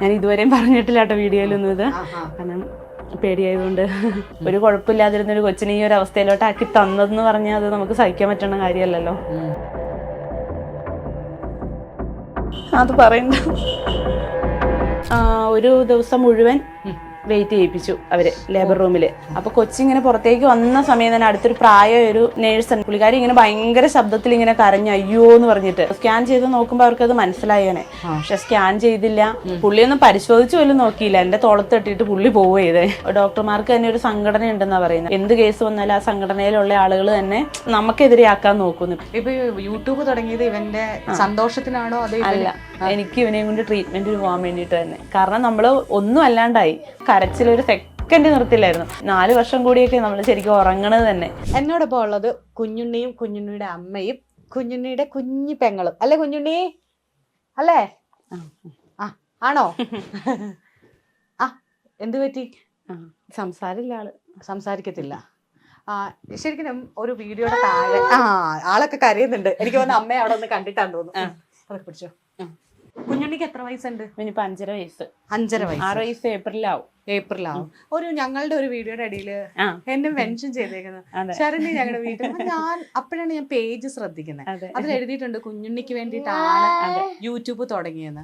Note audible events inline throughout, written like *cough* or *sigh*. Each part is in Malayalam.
ഞാൻ ഇതുവരെയും പറഞ്ഞിട്ടില്ല കേട്ടോ വീഡിയോയിലൊന്നും ഇത്. കാരണം പേടിയായതുകൊണ്ട് ഒരു കുഴപ്പമില്ലാതിരുന്ന ഒരു കൊച്ചിനെ ഈ ഒരു അവസ്ഥയിലോട്ട് ആക്കി തന്നതെന്ന് പറഞ്ഞാൽ അത് നമുക്ക് സഹിക്കാൻ പറ്റുന്ന കാര്യമല്ലല്ലോ. അത് പറയണ്ട ഒരു ദിവസം മുഴുവൻ വെയിറ്റ് ചെയ്യിപ്പിച്ചു അവർ ലേബർ റൂമിൽ അപ്പോൾ കൊച്ചിങ്ങനെ പുറത്തേക്ക് വന്ന സമയം തന്നെ അടുത്തൊരു പ്രായ ഒരു നേഴ്സ് പുള്ളിക്കാരി ഇങ്ങനെ ഭയങ്കര ശബ്ദത്തിൽ ഇങ്ങനെ കരഞ്ഞു അയ്യോ എന്ന് പറഞ്ഞിട്ട്. സ്കാൻ ചെയ്ത് നോക്കുമ്പോൾ അത് മനസ്സിലായേനെ പക്ഷെ സ്കാൻ ചെയ്തില്ല. പുള്ളിയൊന്നും പരിശോധിച്ചു പോലും നോക്കിയില്ല. എന്റെ തോളത്ത് തട്ടിയിട്ട് പുള്ളി പോവുക ചെയ്തേ ഡോക്ടർമാർക്ക് തന്നെ ഒരു സംഘടന ഉണ്ടെന്നാ പറയുന്നത്. എന്ത് കേസ് വന്നാലും ആ സംഘടനയിലുള്ള ആളുകൾ തന്നെ നമുക്കെതിരെയാക്കാൻ നോക്കുന്നു. ഇപ്പൊ യൂട്യൂബ് തുടങ്ങിയത് ഇവന്റെ സന്തോഷത്തിനാണോ അതോ അല്ല. എനിക്ക് ഇവനെയും കൊണ്ട് ട്രീറ്റ്മെന്റിന് പോകാൻ വേണ്ടിട്ട് തന്നെ. കാരണം നമ്മൾ ഒന്നും അല്ലാണ്ടായി. കരച്ചിൽ ഒരു സെക്കൻഡ് നിർത്തില്ലായിരുന്നു. നാല് വർഷം കൂടിയൊക്കെ നമ്മൾ ശരിക്കും ഉറങ്ങണത് തന്നെ. എന്നോടൊപ്പം ഉള്ളത് കുഞ്ഞുണ്ണിയും കുഞ്ഞുണ്ണിയുടെ അമ്മയും കുഞ്ഞുണ്ണിയുടെ കുഞ്ഞു പെങ്ങളും. അല്ലേ കുഞ്ഞുണ്ണി? അല്ലേ? ആ ആണോ? ആ എന്ത് പറ്റി? സംസാരില്ല സംസാരമില്ല ആൾ. സംസാരിക്കത്തില്ല. ആ ശരിക്കും ഒരു വീഡിയോയുടെ താഴെ ആ ആളൊക്കെ കരയുന്നുണ്ട്. എനിക്ക് തോന്നുന്നു അമ്മയെ അവിടെ ഒന്ന് കണ്ടിട്ടാന്ന് തോന്നുന്നു. അതൊക്കെ പിടിച്ചോ. കുഞ്ഞുണ്ണിക്ക് എത്ര വയസ്സുണ്ട്? ഇനിയിപ്പോ അഞ്ചര വയസ്സ്. അഞ്ചര വയസ്സ്. ആറ് വയസ്സ് ഏപ്രിലാവും. ഏപ്രിലാവും. ഒരു ഞങ്ങളുടെ ഒരു വീഡിയോയുടെ അടിയിൽ എന്നെ മെൻഷൻ ചെയ്തേക്കുന്നത്. ശരണി ഞങ്ങളുടെ വീട്ടിൽ ഞാൻ അപ്പോഴാണ് ഞാൻ പേജ് ശ്രദ്ധിക്കുന്നത്. അതിൽ എഴുതിയിട്ടുണ്ട് കുഞ്ഞുണ്ണിക്ക് വേണ്ടിയിട്ടാണ് യൂട്യൂബ് തുടങ്ങിയത്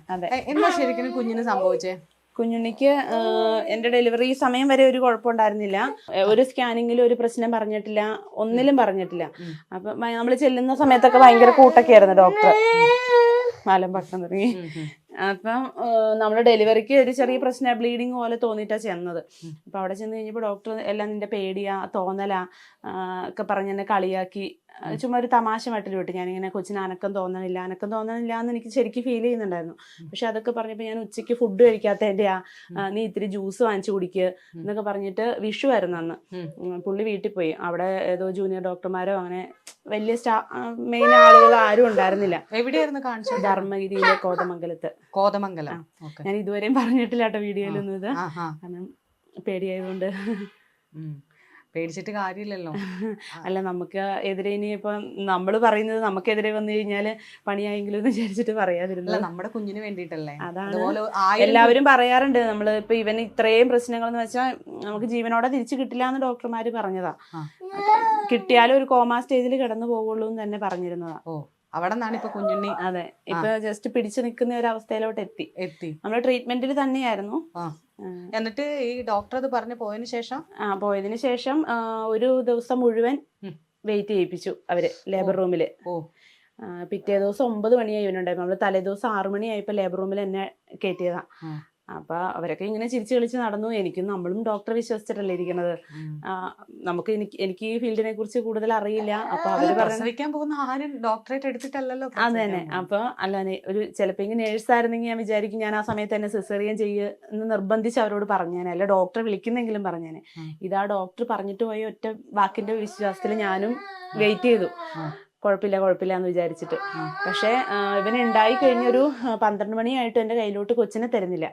എന്താ ശരിക്കും കുഞ്ഞിന് സംഭവിച്ചേ? കുഞ്ഞുണ്ണിക്ക് എന്റെ എന്റെ ഡെലിവറി സമയം വരെ ഒരു കുഴപ്പമുണ്ടായിരുന്നില്ല. ഒരു സ്കാനിങ്ങിലും ഒരു പ്രശ്നം പറഞ്ഞിട്ടില്ല. ഒന്നിലും പറഞ്ഞിട്ടില്ല. അപ്പൊ നമ്മൾ ചെല്ലുന്ന സമയത്തൊക്കെ ഭയങ്കര കൂട്ടൊക്കെ ആയിരുന്നു ഡോക്ടർ മാലം ഭക്ഷണം തുടങ്ങി അപ്പം നമ്മുടെ ഡെലിവറിക്ക് ഒരു ചെറിയ പ്രശ്നം ബ്ലീഡിങ് പോലെ തോന്നിയിട്ടാണ് ചെന്നത്. അപ്പം അവിടെ ചെന്ന് കഴിഞ്ഞപ്പോൾ ഡോക്ടർ എല്ലാം നിന്റെ പേടിയാ തോന്നലാ ഒക്കെ പറഞ്ഞ് എന്നെ കളിയാക്കി. ചുമ്മാ ഒരു തമാശ മട്ടിൽ വിട്ടു ഞാനിങ്ങനെ കൊച്ചിന് അനക്കം തോന്നണില്ല അനക്കം തോന്നണില്ല എന്ന് എനിക്ക് ശരിക്കും ഫീൽ ചെയ്യുന്നുണ്ടായിരുന്നു. പക്ഷെ അതൊക്കെ പറഞ്ഞപ്പോൾ ഞാൻ ഉച്ചയ്ക്ക് ഫുഡ് കഴിക്കാത്തതിന്റെയാ നീ ഇത്തിരി ജ്യൂസ് വാങ്ങിച്ചു കുടിക്ക് എന്നൊക്കെ പറഞ്ഞിട്ട് വിഷു ആയിരുന്നു അന്ന്. പുള്ളി വീട്ടിൽ പോയി. അവിടെ ഏതോ ജൂനിയർ ഡോക്ടർമാരോ അങ്ങനെ വലിയ സ്റ്റാ മെയിൻ ആളുകൾ ആരും ഉണ്ടായിരുന്നില്ല. എവിടെയായിരുന്നു കാണിച്ചത്? ധർമ്മഗിരിയിലെ കോതമംഗലത്ത്. കോതമംഗലം. ഞാൻ ഇതുവരെയും പറഞ്ഞിട്ടില്ല കേട്ടോ വീഡിയോയിലൊന്നും ഇത്. കാരണം പേടിയായതുകൊണ്ട്. പേടിച്ചിട്ട് കാര്യമില്ലല്ലോ. *laughs* അല്ല നമുക്ക് എതിരെ ഇനി ഇപ്പം നമ്മൾ പറയുന്നത് നമുക്കെതിരെ വന്നു കഴിഞ്ഞാൽ പണിയായെങ്കിലും എന്ന് വിചാരിച്ചിട്ട് പറയാതിരുന്നില്ല നമ്മുടെ കുഞ്ഞിന് വേണ്ടിയിട്ടല്ലേ? അതാണ്. എല്ലാവരും പറയാറുണ്ട്. നമ്മൾ ഇപ്പൊ ഇവൻ ഇത്രയും പ്രശ്നങ്ങൾ എന്ന് വെച്ചാൽ നമുക്ക് ജീവനോടെ തിരിച്ചു കിട്ടില്ല എന്ന് ഡോക്ടർമാര് പറഞ്ഞതാ. കിട്ടിയാലും ഒരു കോമാ സ്റ്റേജിൽ കിടന്നു പോകുള്ളൂ എന്ന് തന്നെ പറഞ്ഞിരുന്നതാ. ഓ. അവിടെ നിന്നാണ് ഇപ്പൊ കുഞ്ഞുണ്ണി. അതെ. ഇപ്പൊ ജസ്റ്റ് പിടിച്ചു നിൽക്കുന്ന ഒരു അവസ്ഥയിലോട്ട് എത്തി. എത്തി. നമ്മൾ ട്രീറ്റ്മെന്റിൽ തന്നെയായിരുന്നു. എന്നിട്ട് ഈ ഡോക്ടർ അത് പറഞ്ഞു പോയതിനു ശേഷം? ആ പോയതിനു ശേഷം ഒരു ദിവസം മുഴുവൻ വെയിറ്റ് ചെയ്യിപ്പിച്ചു അവർ ലേബർ റൂമിൽ പിറ്റേ ദിവസം ഒമ്പത് മണിയായി ഇവനുണ്ടായിരുന്നു. നമ്മൾ തലേ ദിവസം ആറു മണിയായപ്പോ ലേബർ റൂമിൽ എന്നെ കയറ്റിയതാ. അപ്പൊ അവരൊക്കെ ഇങ്ങനെ ചിരിച്ചു കളിച്ച് നടന്നു. എനിക്കും നമ്മളും ഡോക്ടറെ വിശ്വസിച്ചിട്ടല്ലേ ഇരിക്കണത്. നമുക്ക് എനിക്ക് എനിക്ക് ഈ ഫീൽഡിനെ കുറിച്ച് കൂടുതൽ അറിയില്ല. അപ്പൊ അവർ അവർ പ്രസവിക്കാൻ പോകുന്ന ആരും ഡോക്ടറേറ്റ് എടുത്തിട്ടല്ലല്ലോ അത് തന്നെ. അപ്പൊ അല്ല ഒരു ചിലപ്പോ ഇങ്ങനെ നേഴ്സായിരുന്നെങ്കിൽ ഞാൻ വിചാരിക്കും ഞാൻ ആ സമയത്ത് തന്നെ സിസേറിയൻ ചെയ്യുന്ന നിർബന്ധിച്ച് അവരോട് പറഞ്ഞേനെ അല്ല ഡോക്ടറെ വിളിക്കുന്നെങ്കിലും പറഞ്ഞേനെ. ഇതാ ഡോക്ടർ പറഞ്ഞിട്ട് പോയ ഒറ്റ വാക്കിന്റെ വിശ്വാസത്തിൽ ഞാനും വെയിറ്റ് ചെയ്തു. കുഴപ്പമില്ല കുഴപ്പമില്ല എന്ന് വിചാരിച്ചിട്ട്. പക്ഷേ ഇവൻ ഉണ്ടായി കഴിഞ്ഞൊരു പന്ത്രണ്ട് മണിയായിട്ട് എന്റെ കയ്യിലോട്ട് കൊച്ചിനെ തരുന്നില്ല.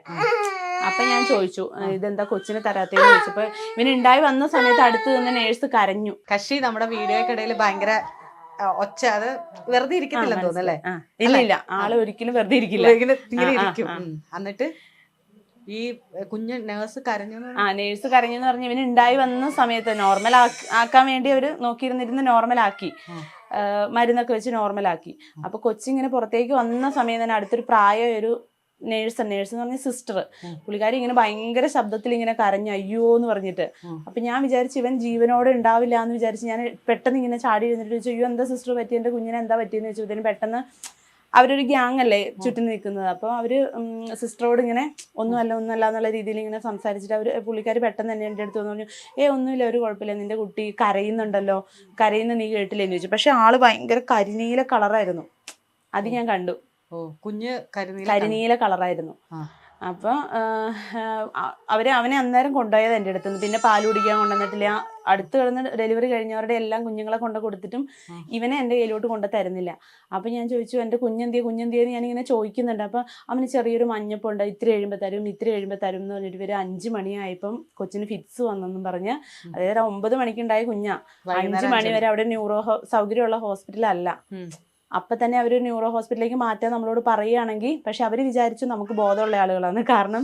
അപ്പൊ ഞാൻ ചോദിച്ചു ഇതെന്താ കൊച്ചിനെ തരാത്തേന്ന് ചോദിച്ചപ്പോൾ ഇവൻ ഉണ്ടായി വന്ന സമയത്ത് അടുത്ത് നിന്ന് നേഴ്സ് കരഞ്ഞു. കക്ഷി നമ്മുടെ വീഡിയോക്കിടയിൽ ഭയങ്കര ഒച്ച അത് വെറുതെ ഇരിക്കത്തില്ലെന്ന് തോന്നുന്നു അല്ലേ? ഇല്ല ഇല്ല ആൾ ഒരിക്കലും വെറുതെ ഇരിക്കില്ല. തീരെ ഇരിക്കും. എന്നിട്ട് ഈ കുഞ്ഞ് നേഴ്സ് കരഞ്ഞു ആ നേഴ്സ് കരഞ്ഞെന്ന് പറഞ്ഞ് ഇവന് ഉണ്ടായി വന്ന സമയത്ത് നോർമൽ ആക്കാൻ വേണ്ടി അവർ നോക്കിയിരുന്നിരുന്ന് നോർമൽ ആക്കി മരുന്നൊക്കെ വെച്ച് നോർമലാക്കി അപ്പൊ കൊച്ചിങ്ങനെ പുറത്തേക്ക് വന്ന സമയം തന്നെ അടുത്തൊരു പ്രായ ഒരു നേഴ്സ് നേഴ്സ് എന്ന് പറഞ്ഞ സിസ്റ്റർ. പുള്ളിക്കാരി ഇങ്ങനെ ഭയങ്കര ശബ്ദത്തിൽ ഇങ്ങനെ കരഞ്ഞു അയ്യോ എന്ന് പറഞ്ഞിട്ട്. അപ്പൊ ഞാൻ വിചാരിച്ചു ഇവൻ ജീവനോടെ ഉണ്ടാവില്ല എന്ന് വിചാരിച്ച് ഞാൻ പെട്ടെന്ന് ഇങ്ങനെ ചാടി എഴുന്നിട്ട് ചോദിച്ചു അയ്യോ എന്താ സിസ്റ്റർ പറ്റി എന്റെ കുഞ്ഞിനെ എന്താ പറ്റിയെന്ന് ചോദിച്ചു. ഇതിന് പെട്ടെന്ന് അവരൊരു ഗ്യാങ് അല്ലേ ചുറ്റി നിൽക്കുന്നത്. അപ്പോൾ അവർ സിസ്റ്ററോട് ഇങ്ങനെ ഒന്നുമല്ല ഒന്നുമല്ല എന്നുള്ള രീതിയിൽ ഇങ്ങനെ സംസാരിച്ചിട്ട് അവർ പുള്ളിക്കാർ പെട്ടെന്ന് തന്നെ എന്റെ അടുത്ത് വന്ന് പറഞ്ഞു ഏ ഒന്നുമില്ല ഒരു കുഴപ്പമില്ല. നിന്റെ കുട്ടി കരയുന്നുണ്ടല്ലോ. കരയുന്ന നീ കേട്ടില്ലേന്ന് ചോദിച്ചു. പക്ഷെ ആൾ ഭയങ്കര കരിനീല കളറായിരുന്നു. അത് ഞാൻ കണ്ടു. കുഞ്ഞ് കരുനീല കളറായിരുന്നു. അപ്പൊ അപ്പോൾ അവർ അവനെ അന്നേരം കൊണ്ടുപോയത് എന്റെ അടുത്ത് നിന്ന് പിന്നെ പാൽ കുടിക്കാൻ കൊണ്ടുവന്നിട്ടില്ല. അടുത്ത് കിടന്ന് ഡെലിവറി കഴിഞ്ഞവരുടെ എല്ലാം കുഞ്ഞുങ്ങളെ കൊണ്ട് കൊടുത്തിട്ടും. ഇവനെ എന്റെ കയ്യിലോട്ട് കൊണ്ട് തരുന്നില്ല. അപ്പം ഞാൻ ചോദിച്ചു എന്റെ കുഞ്ഞെന്തിയെ കുഞ്ഞെന്തിയെന്ന് ഞാനിങ്ങനെ ചോദിക്കുന്നുണ്ട്. അപ്പം അവന് ചെറിയൊരു മഞ്ഞപ്പുണ്ട്. ഇത്ര എഴുമ്പോൾ തരും ഇത്ര എഴുമ്പോൾ തരും എന്ന് പറഞ്ഞിട്ട് ഇവർ അഞ്ച് മണിയായപ്പം കൊച്ചിന് ഫിറ്റ്സ് വന്നെന്നും പറഞ്ഞ്. അതായത് ഒമ്പത് മണിക്കുണ്ടായ കുഞ്ഞാ. അഞ്ച് മണി വരെ അവിടെ ന്യൂറോ സൗകര്യമുള്ള ഹോസ്പിറ്റലല്ല. അപ്പം തന്നെ അവർ ന്യൂറോ ഹോസ്പിറ്റലിലേക്ക് മാറ്റാൻ നമ്മളോട് പറയുകയാണെങ്കിൽ പക്ഷെ അവർ വിചാരിച്ചു നമുക്ക് ബോധമുള്ള ആളുകളാണ്. കാരണം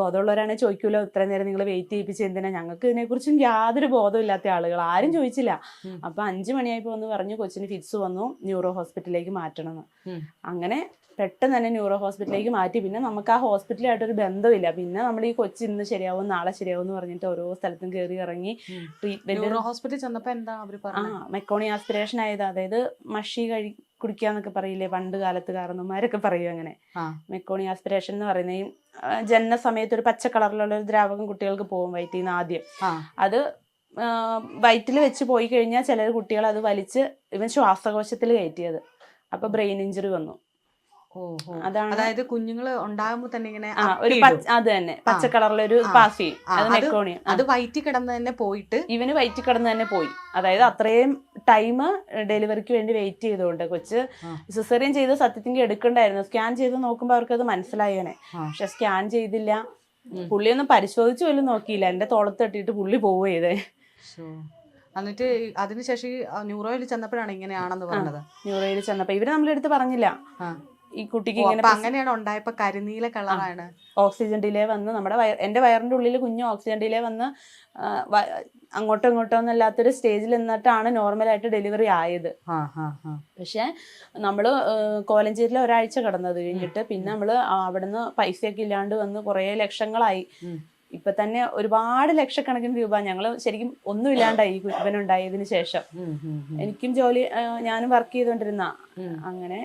ബോധമുള്ളവരാണെങ്കിൽ ചോദിക്കൂലോ ഇത്രയും നേരം നിങ്ങൾ വെയിറ്റ് ചെയ്യിപ്പിച്ച് എന്തിനാ? ഞങ്ങൾക്ക് ഇതിനെക്കുറിച്ചും യാതൊരു ബോധമില്ലാത്ത ആളുകൾ ആരും ചോദിച്ചില്ല. അപ്പം അഞ്ച് മണിയായപ്പോൾ വന്ന് പറഞ്ഞു കൊച്ചിന് ഫിറ്റ്സ് വന്നു ന്യൂറോ ഹോസ്പിറ്റലിലേക്ക് മാറ്റണമെന്ന് അങ്ങനെ പെട്ടെന്ന് തന്നെ ന്യൂറോ ഹോസ്പിറ്റലിലേക്ക് മാറ്റി. പിന്നെ നമുക്ക് ആ ഹോസ്പിറ്റലായിട്ടൊരു ബന്ധമില്ല. പിന്നെ നമ്മൾ ഈ കൊച്ചി ഇന്ന് ശരിയാവും നാളെ ശരിയാവും എന്ന് പറഞ്ഞിട്ട് ഓരോ സ്ഥലത്തും കയറി ഇറങ്ങി. ട്രീറ്റ്മെന്റ് ഹോസ്പിറ്റലിൽ ചെന്നപ്പോ എന്താ അവർ ആ പറഞ്ഞത് മെക്കോണി ആസ്പിറേഷൻ ആയത്. അതായത് മഷി കഴി കുടിക്കാന്നൊക്കെ പറയില്ലേ പണ്ട് കാലത്ത് കാരണന്മാരൊക്കെ പറയും അങ്ങനെ. മെക്കോണി ആസ്പിറേഷൻ എന്ന് പറയുന്ന ഈ ജനന സമയത്ത് ഒരു പച്ച കളറിലുള്ള ഒരു ദ്രാവകം കുട്ടികൾക്ക് പോകും വയറ്റിൽ നിന്ന് ആദ്യം അത് വയറ്റിൽ വെച്ച് പോയി കഴിഞ്ഞാൽ ചില കുട്ടികൾ അത് വലിച്ച് ഇവൻ ശ്വാസകോശത്തിൽ കയറ്റിയത്. അപ്പൊ ബ്രെയിൻ ഇഞ്ചുറി വന്നു. അതാണ് അതായത് കുഞ്ഞുങ്ങൾ ഉണ്ടാകുമ്പോ തന്നെ ഇങ്ങനെ ഒരു അത് തന്നെ പച്ച കളറിലൊരു. പാസ് ചെയ്യും അത് അത് അത് വയറ്റി കിടന്ന് തന്നെ പോയിട്ട് ഇവന് വയറ്റി കിടന്ന് തന്നെ പോയി. അതായത് അത്രയും ടൈം ഡെലിവറിക്ക് വേണ്ടി വെയിറ്റ് ചെയ്തുകൊണ്ട് കൊച്ച് സിസറിയൻ ചെയ്ത് സത്യത്തിന്റെ എടുക്കണ്ടായിരുന്നു. സ്കാൻ ചെയ്ത് നോക്കുമ്പോൾ അവർക്കത് മനസ്സിലായേനെ. ആ. പക്ഷെ സ്കാൻ ചെയ്തില്ല. പുള്ളിയൊന്നും പരിശോധിച്ചു പോലും നോക്കിയില്ല. എന്റെ തോളത്ത് തട്ടിയിട്ട് പുള്ളി പോവുക ചെയ്തേ. എന്നിട്ട് അതിനുശേഷം ന്യൂറോയിൽ ചെന്നപ്പോഴാണ് ഇങ്ങനെയാണെന്ന് പറഞ്ഞത്? ന്യൂറോയിൽ ചെന്നപ്പോ ഇവർ നമ്മളെടുത്ത് പറഞ്ഞില്ല. ഈ കുട്ടിക്ക് ഇങ്ങനെ അങ്ങനെയാണ് ഉണ്ടായപ്പോ കരിനീല കളറാണ് ഓക്സിജൻ ഡിലേ വന്ന് നമ്മുടെ വയർ എന്റെ വയറിന്റെ ഉള്ളിൽ കുഞ്ഞ് ഓക്സിജൻ ഡിലേ വന്ന് അങ്ങോട്ടും ഇങ്ങോട്ടും എന്നല്ലാത്തൊരു സ്റ്റേജിൽ നിന്നിട്ടാണ് നോർമലായിട്ട് ഡെലിവറി ആയത് പക്ഷെ നമ്മൾ കോലഞ്ചേരിയിൽ ഒരാഴ്ച കിടന്നത് കഴിഞ്ഞിട്ട് പിന്നെ നമ്മൾ അവിടുന്ന് പൈസയൊക്കെ ഇല്ലാണ്ട് വന്ന് കുറേ ലക്ഷങ്ങളായി. ഇപ്പൊ തന്നെ ഒരുപാട് ലക്ഷക്കണക്കിന് രൂപ ഞങ്ങൾ ശരിക്കും ഒന്നും ഇല്ലാണ്ടായി ഈ കുഞ്ഞിനുണ്ടായതിനു ശേഷം. എനിക്കും ജോലി ഞാനും വർക്ക് ചെയ്തോണ്ടിരുന്ന ഉം. അങ്ങനെ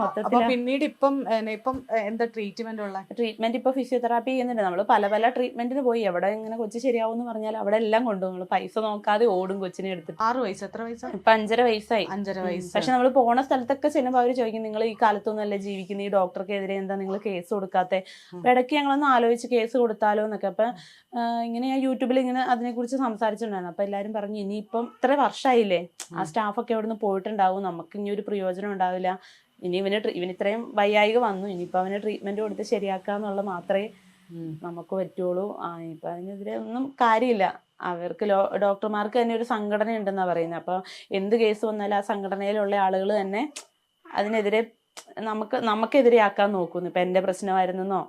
മൊത്തത്തിൽ പിന്നീട് ഇപ്പം ഇപ്പം എന്താ ട്രീറ്റ്മെന്റ് ഉള്ള? ട്രീറ്റ്മെന്റ് ഇപ്പൊ ഫിസിയോതെറാപ്പി ചെയ്യുന്നുണ്ട്. നമ്മൾ പല പല ട്രീറ്റ്മെന്റിന് പോയി. എവിടെ ഇങ്ങനെ കൊച്ചു ശരിയാവും എന്ന് പറഞ്ഞാൽ അവിടെ എല്ലാം കൊണ്ടുപോകും. പൈസ നോക്കാതെ ഓടും കൊച്ചിനെ എടുത്തിട്ട്. ആറ് വയസ്സ്? എത്ര വയസ്സ്? ഇപ്പൊ അഞ്ചര വയസ്സായി. അഞ്ചര വയസ്സ്. പക്ഷെ നമ്മൾ പോണ സ്ഥലത്തൊക്കെ ചെല്ലുമ്പോൾ അവർ ചോദിക്കും നിങ്ങൾ ഈ കാലത്തൊന്നുമല്ല ജീവിക്കുന്ന? ഈ ഡോക്ടർക്കെതിരെ എന്താ നിങ്ങൾ കേസ് കൊടുക്കാത്തെ? അപ്പൊ ഇടയ്ക്ക് ഞങ്ങളൊന്ന് ആലോചിച്ച് കേസ് കൊടുത്താലോ എന്നൊക്കെ. അപ്പൊ ഇങ്ങനെ ഞാൻ യൂട്യൂബിൽ ഇങ്ങനെ അതിനെക്കുറിച്ച് സംസാരിച്ചിട്ടുണ്ടായിരുന്നു. അപ്പൊ എല്ലാരും പറഞ്ഞു ഇനിയിപ്പം ഇത്ര വർഷമായില്ലേ ആ സ്റ്റാഫൊക്കെ അവിടെ നിന്ന് പോയിട്ടുണ്ടാവും? നമുക്ക് ഇനി ഒരു പ്രയോജനം ഉണ്ടാവില്ല. ഇനി ഇവന് ഇവന് ഇത്രയും വയ്യായിക വന്നു. ഇനിയിപ്പോൾ അവന് ട്രീറ്റ്മെന്റ് കൊടുത്ത് ശരിയാക്കാന്നുള്ള മാത്രമേ നമുക്ക് പറ്റുള്ളൂ. ആ ഇപ്പം അതിനെതിരെ ഒന്നും കാര്യമില്ല. അവർക്ക് ലോ ഡോക്ടർമാർക്ക് തന്നെ ഒരു സംഘടന ഉണ്ടെന്നാണ് പറയുന്നത്. അപ്പോൾ എന്ത് കേസ് വന്നാലും ആ സംഘടനയിലുള്ള ആളുകൾ തന്നെ അതിനെതിരെ നമുക്ക് നമുക്കെതിരെയാക്കാൻ നോക്കുന്നു. ഇപ്പം എന്റെ പ്രശ്നമായിരുന്നെന്നോ?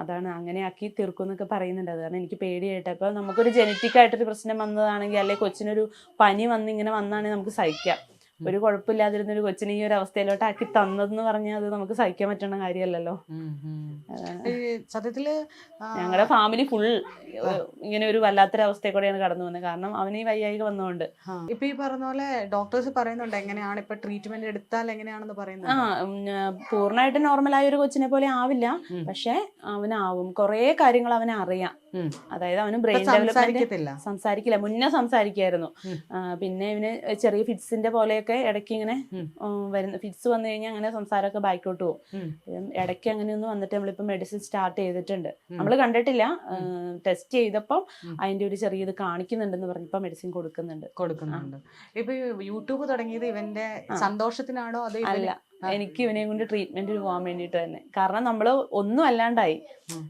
അതാണ് അങ്ങനെ ആക്കി തീർക്കും എന്നൊക്കെ പറയുന്നുണ്ട്. അത് കാരണം എനിക്ക് പേടിയായിട്ട്. അപ്പോൾ നമുക്കൊരു ജനറ്റിക് ആയിട്ടൊരു പ്രശ്നം വന്നതാണെങ്കിൽ അല്ലെങ്കിൽ കൊച്ചിനൊരു പനി വന്ന് ഇങ്ങനെ വന്നാണെങ്കിൽ നമുക്ക് സഹിക്കാം. ഒരു കുഴപ്പമില്ലാതിരുന്ന ഒരു കൊച്ചിനെ ഈ ഒരു അവസ്ഥയിലോട്ട് ആക്കി തന്നതെന്ന് പറഞ്ഞാൽ അത് നമുക്ക് സഹിക്കാൻ പറ്റുന്ന കാര്യമല്ലല്ലോ. സത്യത്തിൽ ഞങ്ങളുടെ ഫാമിലി ഫുൾ ഇങ്ങനെ ഒരു വല്ലാത്തൊരു അവസ്ഥയിൽ കൂടെയാണ് കടന്നു പോകുന്നത്. കാരണം അവന് ഈ വയ്യായിക വന്നതുകൊണ്ട് ഇപ്പൊ ഈ പറഞ്ഞ പോലെ ഡോക്ടേഴ്സ് പറയുന്നുണ്ട് എങ്ങനെയാണ് ഇപ്പൊ ട്രീറ്റ്മെന്റ് എടുത്താൽ എങ്ങനെയാണെന്ന് പറയുന്നത് ആ, പൂർണമായിട്ട് നോർമലായ ഒരു കൊച്ചിനെ പോലെ ആവില്ല. പക്ഷെ അവനാവും. കുറേ കാര്യങ്ങൾ അവനെ അറിയാം. അതായത് അവന് ബ്രെയിൻ ഡെവലപ്മെന്റ് സംസാരിക്കില്ല. മുന്നേ സംസാരിക്കായിരുന്നു. പിന്നെ ഇവന് ചെറിയ ഫിറ്റ്സിന്റെ പോലെയൊക്കെ ഇടയ്ക്ക് ഇങ്ങനെ വരുന്ന ഫിറ്റ്സ് വന്നു കഴിഞ്ഞാൽ അങ്ങനെ സംസാരമൊക്കെ ബാക്കിലോട്ട് പോകും. ഇടയ്ക്ക് അങ്ങനെ വന്നിട്ട് നമ്മളിപ്പോ മെഡിസിൻ സ്റ്റാർട്ട് ചെയ്തിട്ടുണ്ട്. നമ്മൾ കണ്ടിട്ടില്ല. ടെസ്റ്റ് ചെയ്തപ്പോൾ. അതിന്റെ ഒരു ചെറിയ ഇത് കാണിക്കുന്നുണ്ടെന്ന് പറഞ്ഞപ്പോ മെഡിസിൻ കൊടുക്കുന്നുണ്ട്. കൊടുക്കുന്നുണ്ട്. ഇപ്പൊ യൂട്യൂബ് തുടങ്ങിയത് ഇവന്റെ സന്തോഷത്തിനാണോ അതോ അല്ല. എനിക്ക് ഇവനെയും കൊണ്ട് ട്രീറ്റ്മെന്റിന് പോകാൻ വേണ്ടിയിട്ട് തന്നെ. കാരണം നമ്മൾ ഒന്നും അല്ലാണ്ടായി.